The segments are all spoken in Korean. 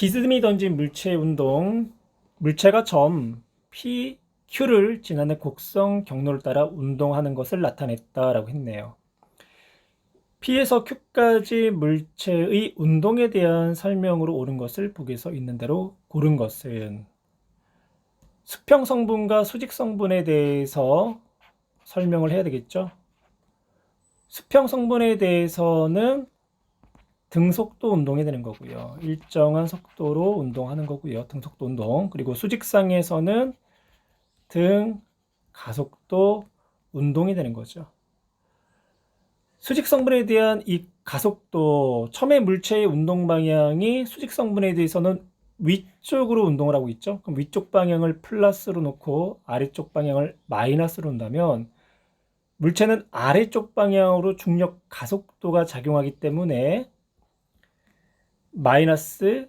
비스듬히 던진 물체 운동, 물체가 점 P, Q를 지나는 곡성 경로를 따라 운동하는 것을 나타냈다라고 했네요. P에서 Q까지 물체의 운동에 대한 설명으로 옳은 것을 보기에서 있는 대로 고른 것은 수평 성분과 수직 성분에 대해서 설명을 해야 되겠죠. 수평 성분에 대해서는 등속도 운동이 되는 거고요. 일정한 속도로 운동하는 거고요. 등속도 운동. 그리고 수직상에서는 등 가속도 운동이 되는 거죠. 수직 성분에 대한 이 가속도, 처음에 물체의 운동 방향이 수직 성분에 대해서는 위쪽으로 운동을 하고 있죠. 그럼 위쪽 방향을 플러스로 놓고 아래쪽 방향을 마이너스로 놓는다면 물체는 아래쪽 방향으로 중력 가속도가 작용하기 때문에 마이너스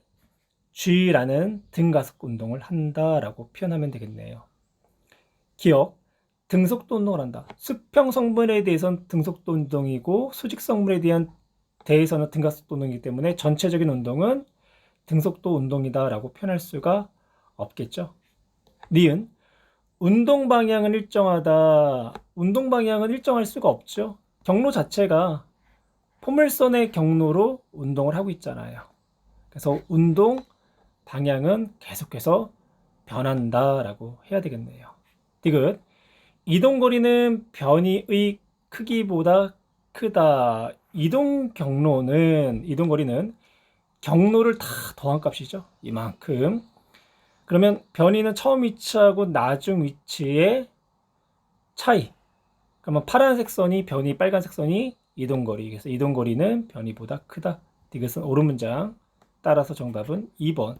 g라는 등가속 운동을 한다라고 표현하면 되겠네요. 기억, 등속도 운동을 한다. 수평 성분에 대해서는 등속도 운동이고 수직 성분에 대한 대해서는 등가속도 운동이기 때문에 전체적인 운동은 등속도 운동이다라고 표현할 수가 없겠죠. 니은 운동 방향은 일정하다. 운동 방향은 일정할 수가 없죠. 경로 자체가 포물선의 경로로 운동을 하고 있잖아요. 그래서 운동 방향은 계속해서 변한다라고 해야 되겠네요. 디귿 이동거리는 변이의 크기보다 크다. 이동 경로는 이동거리는 경로를 다 더한 값이죠. 이만큼. 그러면 변이는 처음 위치하고 나중 위치의 차이. 그러면 파란색 선이 변이, 빨간색 선이 이동거리. 그래서 이동거리는 변이보다 크다. 이것은 옳은 문장. 따라서 정답은 2번